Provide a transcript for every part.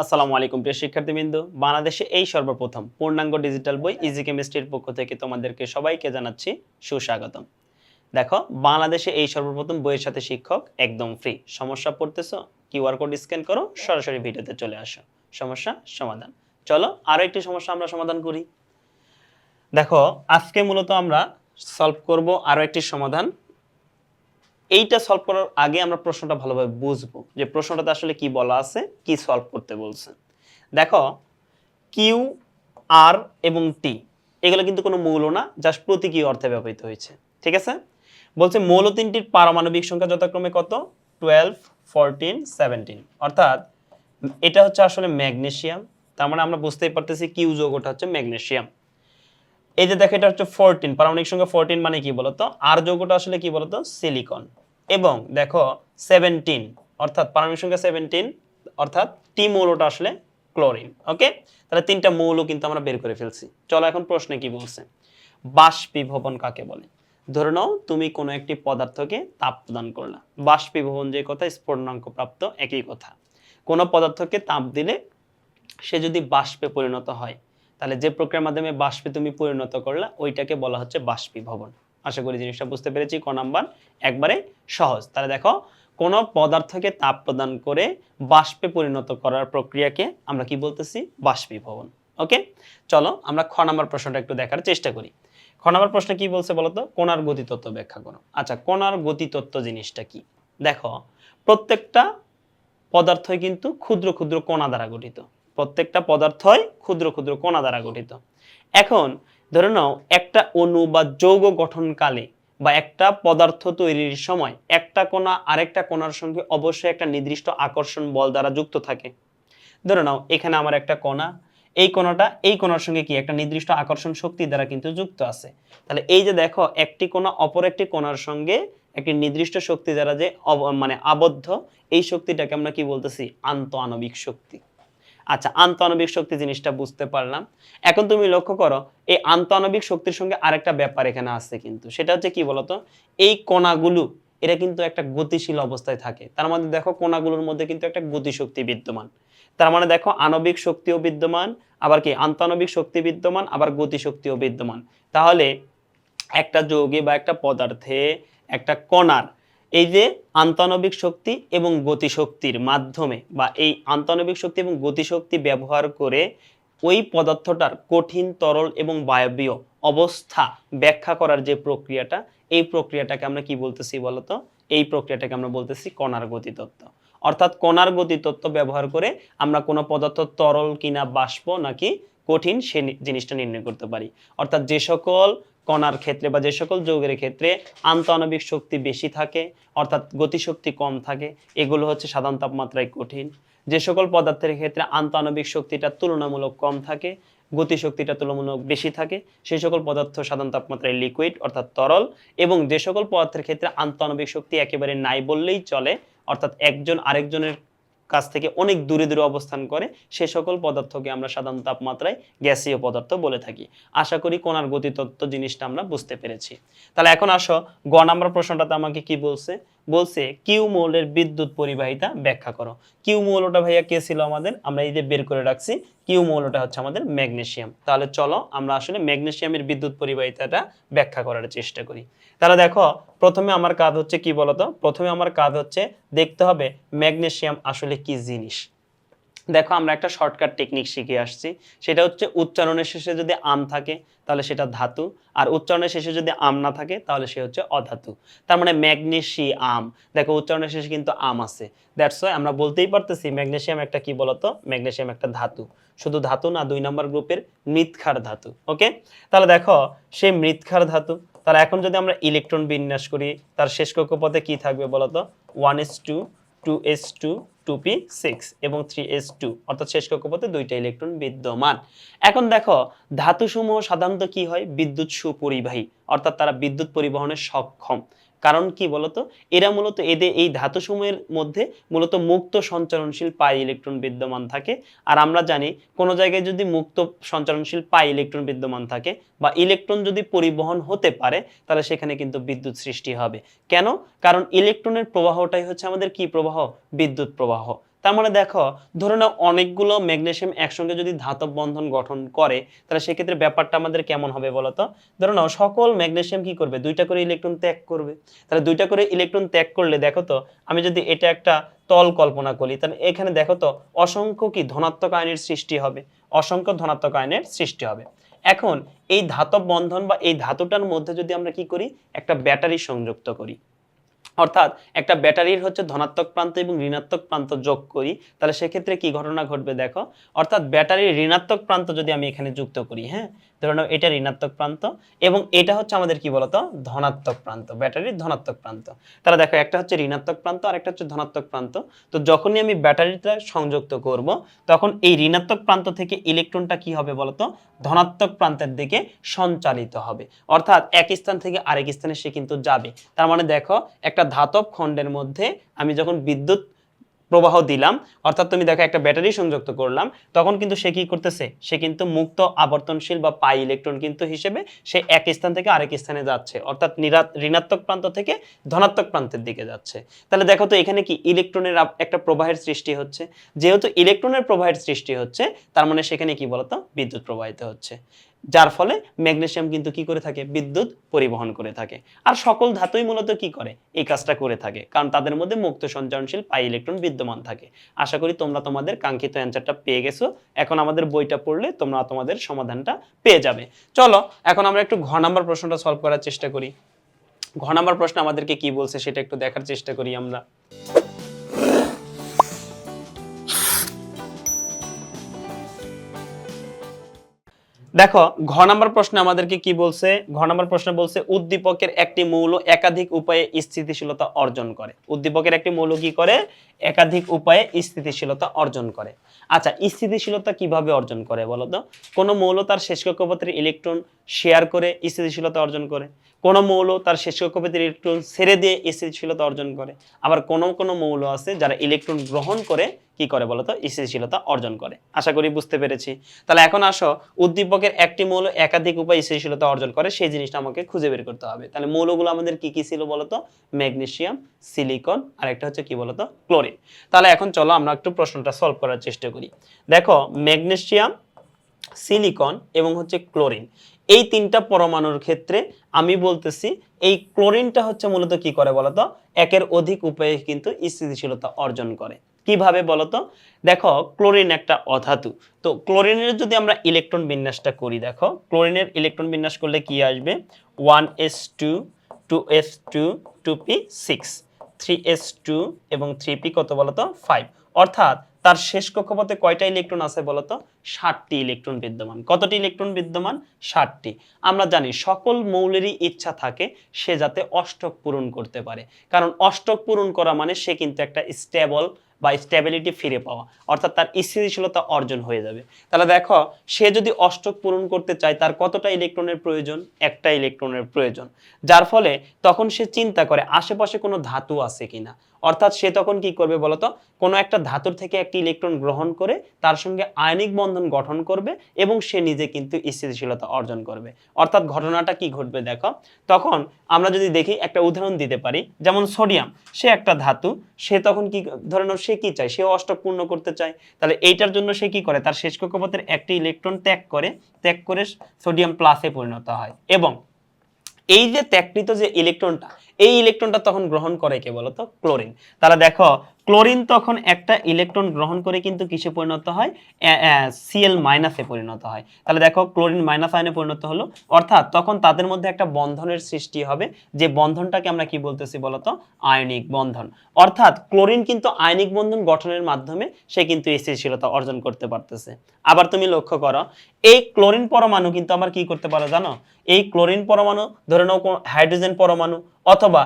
আসসালামু আলাইকুম, প্রিয় শিক্ষার্থীবৃন্দ। বাংলাদেশে এই সর্বপ্রথম পূর্ণাঙ্গ ডিজিটাল বই ইজি কেমিস্ট্রির পক্ষ থেকে তোমাদেরকে সবাইকে জানাচ্ছি সুস্বাগতম। দেখো, বাংলাদেশে এই সর্বপ্রথম বইয়ের সাথে শিক্ষক একদম ফ্রি সমস্যা পড়তেছো? কিউআর কোড স্ক্যান করো, সরাসরি ভিডিওতে চলে আসো। সমস্যা, সমাধান। চলো, আরও একটি সমস্যা আমরা সমাধান করি। দেখো, আজকে মূলত আমরা সলভ করব আরও একটি সমাধান। এইটা সলভ করার আগে আমরা প্রশ্নটা ভালোভাবে বুঝব যে প্রশ্নটাতে আসলে কি বলা আছে, কি সলভ করতে বলছে। দেখো কিউ আর এবং টি এগুলো কিন্তু কোনো মৌল না জাস্ট প্রতীকী অর্থে ব্যবহৃত হয়েছে, ঠিক আছে? বলছে মৌল তিনটির পারমাণবিক সংখ্যা যথাক্রমে কত? টুয়েলভ ফোরটিন সেভেন্টিন অর্থাৎ এটা হচ্ছে আসলে ম্যাগনেশিয়াম তার মানে আমরা বুঝতেই পারতেছি কিউ যৌগটা হচ্ছে ম্যাগনেসিয়াম। এই যে দেখো, এটা হচ্ছে ফোরটিন পারমাণবিক সংখ্যা ফোরটিন মানে কি বলতো? আর যৌগটা আসলে কি বলতো? সিলিকন এবং দেখো সেভেন্টিন অর্থাৎ পারমাণবিক সংখ্যা সেভেন্টিন অর্থাৎ টি মৌলটা আসলে ক্লোরিন ওকে তাহলে তিনটা মৌল কিন্তু আমরা বের করে ফেলছি। চলো এখন প্রশ্নে কি বলছে? বাষ্পীভবন কাকে বলে? ধরে নাও, তুমি কোনো একটি পদার্থকে তাপ প্রদান করলা। বাষ্পীভবন যে কথা স্ফুটনাঙ্ক প্রাপ্ত একই কথা। কোনো পদার্থকে তাপ দিলে সে যদি বাষ্পে পরিণত হয় তাহলে যে প্রক্রিয়ার মাধ্যমে বাষ্পে তুমি পরিণত করলা, ওইটাকে বলা হচ্ছে বাষ্পীভবন। আশা করি জিনিসটা বুঝতে পেরেছি, ক নাম্বার। একবারে সহজ। তাহলে দেখো, কোনো পদার্থকে তাপ প্রদান করে বাষ্পে পরিণত করার প্রক্রিয়াকে আমরা কি বলতেছি? বাষ্পীভবন। ওকে? চলো, আমরা খ নাম্বার প্রশ্নটা একটু দেখার চেষ্টা করি। খ নাম্বার প্রশ্ন কি বলছে বলতো? কোনার গতিতত্ত্ব ব্যাখ্যা করো। আচ্ছা কোনার গতিতত্ত্ব জিনিসটা কি? দেখো, প্রত্যেকটা পদার্থই কিন্তু ক্ষুদ্র ক্ষুদ্র কণা দ্বারা গঠিত। প্রত্যেকটা পদার্থই ক্ষুদ্র ক্ষুদ্র কণা দ্বারা গঠিত। এখন ধরে নাও, একটা অণু বা যৌগ গঠনকালে বা একটা পদার্থ তৈরির সময় একটা কণা আরেকটা কণার সঙ্গে অবশ্যই একটা নির্দিষ্ট আকর্ষণ বল দ্বারা যুক্ত থাকে। ধরে নাও, এখানে আমার একটা কণা, এই কণাটা এই কণার সঙ্গে কি একটা নির্দিষ্ট আকর্ষণ শক্তি দ্বারা কিন্তু যুক্ত আছে। তাহলে এই যে দেখো, একটি কণা অপর একটি কণার সঙ্গে একটি নির্দিষ্ট শক্তি দ্বারা যে মানে আবদ্ধ, এই শক্তিটাকে আমরা কি বলতেছি? আন্ত আণবিক শক্তি। আচ্ছা আন্তঃআণবিক শক্তি জিনিসটা বুঝতে পারলাম। এখন তুমি লক্ষ্য করো, এই আন্তঃআণবিক শক্তির সঙ্গে আরেকটা ব্যাপার এখানে আছে কিন্তু। সেটা হচ্ছে কি বলতো? এই কণাগুলো, এরা কিন্তু একটা গতিশীল অবস্থায় থাকে। তার মধ্যে দেখো, কণাগুলোর মধ্যে কিন্তু একটা গতিশক্তি বিদ্যমান। তার মানে দেখো, আণবিক শক্তিও বিদ্যমান, আবার কি? আন্তঃআণবিক শক্তি বিদ্যমান, আবার গতিশক্তিও বিদ্যমান। তাহলে একটা যৌগে বা একটা পদার্থে একটা কণার এই যে আন্তঃআণবিক শক্তি এবং গতিশক্তির মাধ্যমে বা এই আন্তনবিক শক্তি এবং গতিশক্তি ব্যবহার করে ওই পদার্থটার কঠিন, তরল এবং বায়বীয় অবস্থা ব্যাখ্যা করার যে প্রক্রিয়াটা, এই প্রক্রিয়াটাকে আমরা কি বলতেছি বলতো? এই প্রক্রিয়াটাকে আমরা বলতেছি কণার গতিতত্ত্ব। অর্থাৎ কণার গতিতত্ত্ব ব্যবহার করে আমরা কোনো পদার্থ তরল কিনা বাষ্প নাকি কঠিন সে জিনিসটা নির্ণয় করতে পারি। অর্থাৎ যে সকল কণার ক্ষেত্রে বা যে সকল যৌগের ক্ষেত্রে আন্তঃআণবিক শক্তি বেশি থাকে, অর্থাৎ গতিশক্তি কম থাকে, এগুলো হচ্ছে সাধারণ তাপমাত্রায় কঠিন। যে সকল পদার্থের ক্ষেত্রে আন্তঃআণবিক শক্তিটা তুলনামূলক কম থাকে, গতিশক্তিটা তুলনামূলক বেশি থাকে, সেই সকল পদার্থ সাধারণ তাপমাত্রায় লিকুইড অর্থাৎ তরল, এবং যে সকল পদার্থের ক্ষেত্রে আন্তঃআণবিক শক্তি একেবারে নাই বললেই চলে, অর্থাৎ একজন আরেকজনের কাছ থেকে অনেক দূরে দূরে অবস্থান করে, সে সকল পদার্থকে আমরা সাধারণ তাপমাত্রায় গ্যাসীয় পদার্থ বলে থাকি। আশা করি কোনার গতিতত্ত্ব জিনিসটা আমরা বুঝতে পেরেছি। তাহলে এখন আসো, গ নাম্বার প্রশ্নটাতে আমাকে কি বলছে? বলছে, কিউ মৌলের বিদ্যুৎ পরিবাহিতা ব্যাখ্যা করো। কিউ মৌলটা ভাইয়া কে ছিল আমাদের? আমরা এই যে বের করে রাখছি, কিউ মৌলটা হচ্ছে আমাদের ম্যাগনেশিয়াম। তাহলে চলো আমরা আসলে ম্যাগনেশিয়ামের বিদ্যুৎ পরিবাহিতাটা ব্যাখ্যা করার চেষ্টা করি। তাহলে দেখো, প্রথমে আমার কাজ হচ্ছে কি বলতো? প্রথমে আমার কাজ হচ্ছে দেখতে হবে ম্যাগনেশিয়াম আসলে কি জিনিস। দেখো, আমরা একটা শর্টকাট টেকনিক শিখে আসছি। সেটা হচ্ছে উচ্চারণের শেষে যদি আম থাকে, তাহলে সেটা ধাতু। আর উচ্চারণের শেষে যদি আম না থাকে, তাহলে সে হচ্ছে অধাতু। তার মানে ম্যাগনেসিয়াম দেখো, উচ্চারণের শেষে কিন্তু আম আছে। দ্যাটস ওয়াই আমরা বলতেই পারতেছি, ম্যাগনেশিয়াম একটা কি বলতো? ম্যাগনেশিয়াম একটা ধাতু। শুধু ধাতু না, দুই নম্বর গ্রুপের মৃৎক্ষার ধাতু ওকে তাহলে দেখো সেই মৃৎক্ষার ধাতু। তাহলে এখন যদি আমরা ইলেকট্রন বিন্যাস করি, তার শেষ কক্ষপথে কি থাকবে বলতো? One S two two S two two P six এবং থ্রি এস টু, অর্থাৎ শেষ কক্ষপথে দুইটা ইলেকট্রন বিদ্যমান। এখন দেখো, ধাতুসমূহ সাধারণত কি হয়? বিদ্যুৎ সুপরিবাহী, অর্থাৎ তারা বিদ্যুৎ পরিবহনে সক্ষম। কারণ কি বলতো? এরা মূলত এদের এই ধাতুসমূহের মধ্যে মূলত মুক্ত সঞ্চরণশীল পাই ইলেকট্রন বিদ্যমান থাকে। আর আমরা জানি কোনো জায়গায় যদি মুক্ত সঞ্চরণশীল পাই ইলেকট্রন বিদ্যমান থাকে বা ইলেকট্রন যদি পরিবহন হতে পারে, তাহলে সেখানে কিন্তু বিদ্যুৎ সৃষ্টি হবে। কেন? কারণ ইলেকট্রনের প্রবাহটাই হচ্ছে আমাদের কি প্রবাহ? বিদ্যুৎ প্রবাহ। তার মানে দেখো, ধরে নাও অনেকগুলো ম্যাগনেশিয়াম একসঙ্গে যদি ধাতব বন্ধন গঠন করে, তাহলে সেক্ষেত্রে ব্যাপারটা আমাদের কেমন হবে বলতো ধরে নাও সকল ম্যাগনেশিয়াম কি করবে? দুইটা করে ইলেকট্রন ত্যাগ করবে। তাহলে দুইটা করে ইলেকট্রন ত্যাগ করলে দেখো তো, আমি যদি এটা একটা তল কল্পনা করি, তাহলে এখানে দেখো তো অসংখ্য কি ধনাত্মক আয়নের সৃষ্টি হবে, অসংখ্য ধনাত্মক আয়নের সৃষ্টি হবে। এখন এই ধাতব বন্ধন বা এই ধাতুটার মধ্যে যদি আমরা কি করি? একটা ব্যাটারি সংযুক্ত করি। অর্থাৎ একটা ব্যাটারির হচ্ছে ধনাত্মক প্রান্ত এবং ঋণাত্মক প্রান্ত যোগ করি, তাহলে সেক্ষেত্রে কি ঘটনা ঘটবে দেখো? অর্থাৎ ব্যাটারির ঋণাত্মক প্রান্ত যদি আমি এখানে যুক্ত করি হ্যাঁ? ধরে নাও এটা ঋণাত্মক প্রান্ত এবং এটা হচ্ছে আমাদের কি বলতো? ধনাত্মক প্রান্ত ব্যাটারির ধনাত্মক প্রান্ত। তাহলে দেখো একটা হচ্ছে ঋণাত্মক প্রান্ত আর একটা হচ্ছে ধনাত্মক প্রান্ত। তো যখনই আমি ব্যাটারিটা সংযুক্ত করব, তখন এই ঋণাত্মক প্রান্ত থেকে ইলেকট্রনটা কি হবে বলতো? ধনাত্মক প্রান্তের দিকে সঞ্চালিত হবে। অর্থাৎ এক স্থান থেকে আরেক স্থানে সে কিন্তু যাবে। তার মানে দেখো একটা ধাতব খণ্ডের মধ্যে আমি যখন বিদ্যুৎ প্রবাহ দিলাম, অর্থাৎ তুমি দেখো একটা ব্যাটারি সংযুক্ত করলাম, তখন কিন্তু সে কি করতেছে? সে কিন্তু মুক্ত আবর্তনশীল বা পাই ইলেকট্রন কিন্তু হিসেবে সে এক স্থান থেকে আরেক স্থানে যাচ্ছে, অর্থাৎ ঋণাত্মক প্রান্ত থেকে ধনাত্মক প্রান্তের দিকে যাচ্ছে। তাহলে দেখো তো এখানে কি ইলেকট্রনের একটা প্রবাহের সৃষ্টি হচ্ছে। যেহেতু ইলেকট্রনের প্রবাহের সৃষ্টি হচ্ছে, তার মানে সেখানে কি বলতো? বিদ্যুৎ প্রবাহিত হচ্ছে। যার ফলে ম্যাগনেসিয়াম কিন্তু কি করে থাকে? বিদ্যুৎ পরিবহন করে থাকে। আর সকল ধাতুই মূলত কি করে? এই কাজটা করে থাকে। কারণ তাদের মধ্যে মুক্ত সঞ্চরণশীল পাই ইলেকট্রন বিদ্যমান থাকে। আশা করি তোমরা তোমাদের কাঙ্ক্ষিত অ্যান্সারটা পেয়ে গেছো। এখন আমাদের বইটা পড়লে তোমরা তোমাদের সমাধানটা পেয়ে যাবে। চলো, এখন আমরা একটু ঘ নাম্বার প্রশ্নটা সলভ করার চেষ্টা করি। ঘ নাম্বার প্রশ্ন আমাদেরকে কি বলছে সেটা একটু দেখার চেষ্টা করি আমরা। দেখো, ঘ নাম্বার প্রশ্নে আমাদেরকে কি বলছে? ঘ নাম্বার প্রশ্নে বলছে, উদ্দীপকের একটি মৌল একাধিক উপায়ে স্থিতিশীলতা অর্জন করে। উদ্দীপকের একটি মৌল কি করে? একাধিক উপায়ে স্থিতিশীলতা অর্জন করে। আচ্ছা স্থিতিশীলতা কীভাবে অর্জন করে বলো তো? কোনো মৌল তার শেষ কক্ষপথের ইলেকট্রন শেয়ার করে স্থিতিশীলতা অর্জন করে। কোনো মৌল তার শেষ কক্ষপথের ইলেকট্রন ছেড়ে দিয়ে স্থিতিশীলতা অর্জন করে। আবার কোনো কোনো মৌল আছে যারা ইলেকট্রন গ্রহণ করে কি করে বলতো? স্থিতিশীলতা অর্জন করে। আশা করি বুঝতে পেরেছি। তাহলে এখন আসো, উদ্দীপকের একটি মৌল একাধিক উপায়ে স্থিতিশীলতা অর্জন করে, সেই জিনিসটা আমাকে খুঁজে বের করতে হবে। তাহলে মৌলগুলো আমাদের কি কি ছিল বলতো? ম্যাগনেসিয়াম, সিলিকন, আর একটা হচ্ছে কি বলতো? ক্লোরিন। তাহলে এখন চলো আমরা একটু প্রশ্নটা সলভ করার চেষ্টা করি। দেখো, ম্যাগনেসিয়াম, সিলিকন এবং হচ্ছে ক্লোরিন। এই তিনটা পরমাণুর ক্ষেত্রে আমি বলতেছি, এই ক্লোরিনটা হচ্ছে মূলত কি করে বলতো? একের অধিক উপায়ে কিন্তু স্থিতিশীলতা অর্জন করে। কীভাবে বলতো? দেখো, ক্লোরিন একটা অধাতু। তো ক্লোরিনের যদি আমরা ইলেকট্রন বিন্যাসটা করি, দেখো, ক্লোরিনের ইলেকট্রন বিন্যাস করলে কি আসবে? One S two two S two two P six, three S two এবং থ্রি পি কত বলতো? ফাইভ। অর্থাৎ তার শেষ কক্ষপথে কয়টা ইলেকট্রন আছে বলতো? ষাটটি ইলেকট্রন বিদ্যমান। কতটি ইলেকট্রন বিদ্যমান? ষাটটি। আমরা জানি সকল মৌলেরই ইচ্ছা থাকে সে যাতে অষ্টক পূরণ করতে পারে। কারণ অষ্টক পূরণ করা মানে সে কিন্তু একটা স্টেবল বা স্টেবিলিটি ফিরে পাওয়া। অর্থাৎ তার স্থিতিশীলতা অর্জন হয়ে যাবে। তাহলে দেখো, সে যদি অষ্টক পূরণ করতে চায়, তার কতটা ইলেকট্রনের প্রয়োজন? একটা ইলেকট্রনের প্রয়োজন। যার ফলে তখন সে চিন্তা করে, আশেপাশে কোনো ধাতু আছে কিনা? অর্থাৎ সে তখন কি করবে বলতো? কোনো একটা ধাতুর থেকে একটি ইলেকট্রন গ্রহণ করে, তার সঙ্গে আয়নিক বন্ধন গঠন করবে এবং সে নিজে কিন্তু স্থিতিশীলতা অর্জন করবে। অর্থাৎ ঘটনাটা কি ঘটবে দেখো? তখন আমরা যদি দেখি একটা উদাহরণ দিতে পারি, যেমন সোডিয়াম, সে একটা ধাতু, সে তখন কি, ধরে নাও সে কি চায়? সে অষ্টক পূর্ণ করতে চায়। তাহলে এইটার জন্য সে কি করে? তার শেষ কক্ষপথের একটি ইলেকট্রন ত্যাগ করে ত্যাগ করে সোডিয়াম প্লাসে পরিণত হয়। এবং এই যে ত্যাগকৃত যে ইলেকট্রনটা এই ইলেকট্রনটা তখন গ্রহণ করে কে বলতো? ক্লোরিন। তাহলে দেখো, ক্লোরিন তখন একটা ইলেকট্রন গ্রহণ করে কিন্তু কিসে পরিণত হয়? সিএল মাইনাসে পরিণত হয়। তাহলে দেখো, ক্লোরিন মাইনাস আয়নে পরিণত হলো। অর্থাৎ তখন তাদের মধ্যে একটা বন্ধনের সৃষ্টি হবে, যে বন্ধনটাকে আমরা কি বলতেছি বলতো? আয়নিক বন্ধন। অর্থাৎ ক্লোরিন কিন্তু আয়নিক বন্ধন গঠনের মাধ্যমে সে কিন্তু স্থিতিশীলতা অর্জন করতে পারতেছে। আবার তুমি লক্ষ্য করো, এই ক্লোরিন পরমাণু কিন্তু আবার কি করতে পারো জানো? এই ক্লোরিন পরমাণু, ধরে নাও হাইড্রোজেন পরমাণু অথবা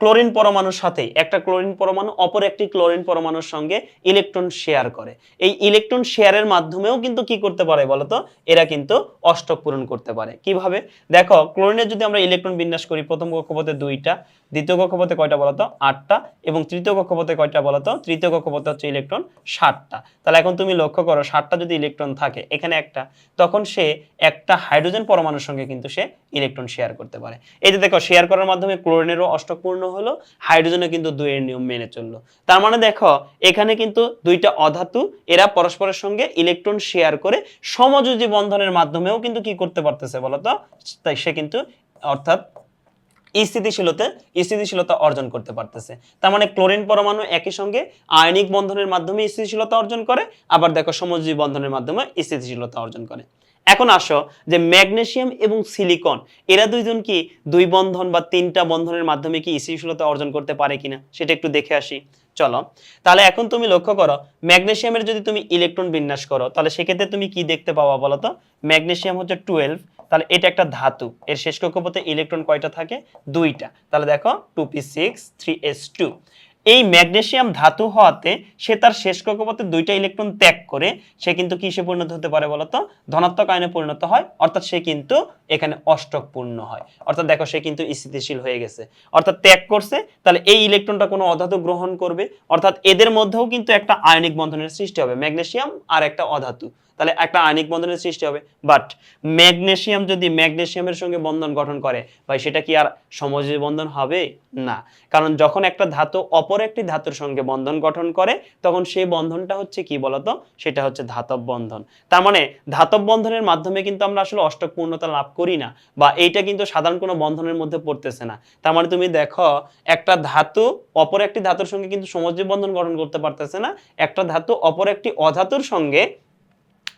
ক্লোরিন পরমাণুর সাথে, একটা ক্লোরিন পরমাণু অপর একটি ক্লোরিন পরমাণুর সঙ্গে ইলেকট্রন শেয়ার করে। এই ইলেকট্রন শেয়ারের মাধ্যমেও কিন্তু কি করতে পারে বলতো? এরা কিন্তু অষ্টক পূরণ করতে পারে। কীভাবে? দেখো, ক্লোরিনের যদি আমরা ইলেকট্রন বিন্যাস করি, প্রথম কক্ষপথে দুইটা, দ্বিতীয় কক্ষপথে কয়টা বলতো? আটটা, এবং তৃতীয় কক্ষপথে কয়টা বলতো? তৃতীয় কক্ষপথে হচ্ছে ইলেকট্রন ষাটটা। তাহলে এখন তুমি লক্ষ্য করো, ষাটটা যদি ইলেকট্রন থাকে, এখানে একটা, তখন সে একটা হাইড্রোজেন পরমাণুর সঙ্গে কিন্তু সে ইলেকট্রন শেয়ার করতে পারে। এই যে দেখো, শেয়ার করার মাধ্যমে ক্লোরিনেরও অষ্টক পূর্ণ হলো, হাইড্রোজেনও কিন্তু দুইয়ের নিয়ম মেনে চলল। তার মানে দেখো, এখানে কিন্তু দুইটা অধাতু, এরা পরস্পরের সঙ্গে ইলেকট্রন শেয়ার করে সমযোজী বন্ধনের মাধ্যমেও কিন্তু কি করতে পারতেছে বলতো? তাই সে কিন্তু, অর্থাৎ স্থিতিশীলতা স্থিতিশীলতা অর্জন করতে পারতেছে। তার মানে ক্লোরিন পরমাণু একই সঙ্গে আয়নিক বন্ধনের মাধ্যমে স্থিতিশীলতা অর্জন করে, আবার দেখো সমযোজী বন্ধনের মাধ্যমে স্থিতিশীলতা অর্জন করে। এখন আসো যে ম্যাগনেশিয়াম এবং সিলিকন, এরা দুইজন কি দুই বন্ধন বা তিনটা বন্ধনের মাধ্যমে কি স্থিতিশীলতা অর্জন করতে পারে কিনা, সেটা একটু দেখে আসি। চলো, তাহলে এখন তুমি লক্ষ্য করো ম্যাগনেশিয়ামের যদি তুমি ইলেকট্রন বিন্যাস করো, তাহলে সেক্ষেত্রে তুমি কি দেখতে পাবা বলো তো? ম্যাগনেশিয়াম হচ্ছে টুয়েলভ, তাহলে এটা একটা ধাতু, এর শেষ কক্ষপথে ইলেকট্রন কয়টা থাকে? দুইটা। তাহলে দেখো, two P six, three S two. এই ম্যাগনেসিয়াম ধাতু হওয়াতে সে তার শেষ কক্ষপথে দুইটা ইলেকট্রন ত্যাগ করে সে কিন্তু কিসে পরিণত হতে পারে বলতো? ধনাত্মক আয়নে পরিণত হয়, অর্থাৎ সে কিন্তু এখানে অষ্টক পূর্ণ হয়। অর্থাৎ দেখো সে কিন্তু স্থিতিশীল হয়ে গেছে। অর্থাৎ ত্যাগ করছে, তাহলে এই ইলেকট্রনটা কোনো অধাতু গ্রহণ করবে। অর্থাৎ এদের মধ্যেও কিন্তু একটা আয়নিক বন্ধনের সৃষ্টি হবে ম্যাগনেশিয়াম আর একটা অধাতু। তাহলে একটা আয়নিক বন্ধনের সৃষ্টি হবে। বাট ম্যাগনেসিয়াম যদি ম্যাগনেশিয়ামের সঙ্গে বন্ধন গঠন করে, ভাই, সেটা কি আর সমযোজী বন্ধন হবে? না। কারণ যখন একটা ধাতু অপর একটি ধাতুর সঙ্গে বন্ধন গঠন করে, তখন সেই বন্ধনটা হচ্ছে কি বলতো? সেটা হচ্ছে ধাতব বন্ধন। তার মানে ধাতব বন্ধনের মাধ্যমে কিন্তু আমরা আসলে অষ্টক পূর্ণতা লাভ করি না, বা এইটা কিন্তু সাধারণ কোনো বন্ধনের মধ্যে পড়তেছে না। তার মানে তুমি দেখো, একটা ধাতু অপর একটি ধাতুর সঙ্গে কিন্তু সমযোজী বন্ধন গঠন করতে পারতেছে না, একটা ধাতু অপর একটি অধাতুর সঙ্গে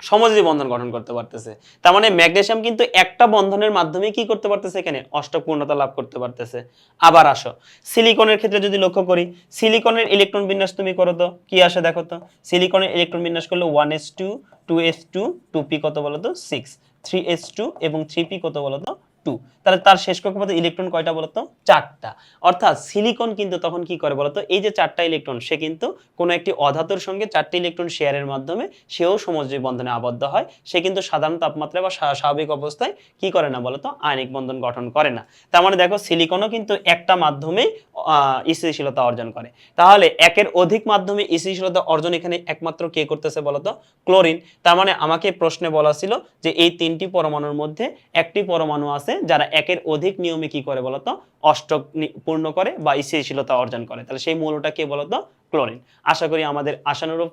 সমযোজী বন্ধন গঠন করতে পারতেছে। তার মানে ম্যাগনেশিয়াম কিন্তু একটা বন্ধনের মাধ্যমে কি করতে পারতেছে এখানে? অষ্টক পূর্ণতা লাভ করতে পারতেছে। আবার আসো, সিলিকনের ক্ষেত্রে যদি লক্ষ্য করি, সিলিকনের ইলেকট্রন বিন্যাস তুমি করো তো, কি আসে দেখো তো? সিলিকনের ইলেকট্রন বিন্যাস করলে one S two two S two two P কত বলো তো সিক্স, থ্রি এস টু এবং থ্রি পি কত বলো তো টু। তাহলে তার শেষ কক্ষপথে ইলেকট্রন কয়টা বলতো? চারটা। অর্থাৎ সিলিকন কিন্তু তখন কি করে বলতো? এই যে চারটা ইলেকট্রন সে কিন্তু কোনো একটি অধাতুর সঙ্গে চারটি ইলেকট্রন শেয়ারের মাধ্যমে সেও সমযোজী বন্ধনে আবদ্ধ হয়। সে কিন্তু সাধারণ তাপমাত্রায় বা স্বাভাবিক অবস্থায় কি করে না বলতো? আয়নিক বন্ধন গঠন করে না। তার মানে দেখো সিলিকনও কিন্তু একটা মাধ্যমেই আহ, স্থিতিশীলতা অর্জন করে। তাহলে একের অধিক মাধ্যমে স্থিতিশীলতা অর্জন এখানে একমাত্র কে করতেছে বলতো? ক্লোরিন। তার মানে আমাকে প্রশ্নে বলা ছিল যে এই তিনটি পরমাণুর মধ্যে একটি পরমাণু আছে যারা একের অধিক নিয়মে কি করে বলতো? অষ্টক পূর্ণ করে বা স্থিতিশীলতা অর্জন করে। তাহলে সেই মৌলটা কে বলতো? ক্লোরিন। আশা করি আমাদের আশানুরূপ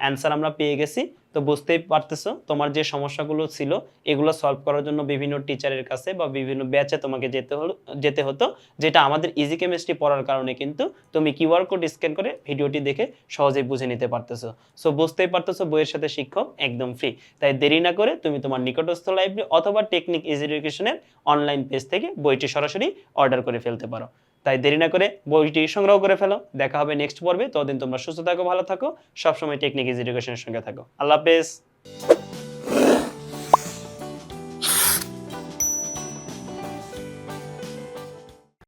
অ্যান্সার আমরা পেয়ে গেছি। তো বুঝতেই পারতেছো, তোমার যে সমস্যাগুলো ছিল, এগুলো সলভ করার জন্য বিভিন্ন টিচারের কাছে বা বিভিন্ন ব্যাচে তোমাকে যেতে হলো, যেতে হতো, যেটা আমাদের ইজি কেমিস্ট্রি পড়ার কারণে কিন্তু তুমি কিউআর কোড স্ক্যান করে ভিডিওটি দেখে সহজেই বুঝে নিতে পারতেছো। সো বুঝতেই পারতেছো, বইয়ের সাথে শিক্ষক একদম ফ্রি তাই দেরি না করে তুমি তোমার নিকটস্থ লাইব্রেরি অথবা টেকনিক ইজি এডুকেশনের অনলাইন পেজ থেকে বইটি সরাসরি অর্ডার করে ফেলতে পারো। তাই দেরি না করে বইটি সংগ্রহ করে ফেলো। দেখা হবে নেক্সট পর্বে। ততদিন তোমরা সুস্থ থাকো, ভালো থাকো। সবসময় টেকনিক ইজ এডুকেশনের সঙ্গে থাকো। আল্লাহ হাফেজ।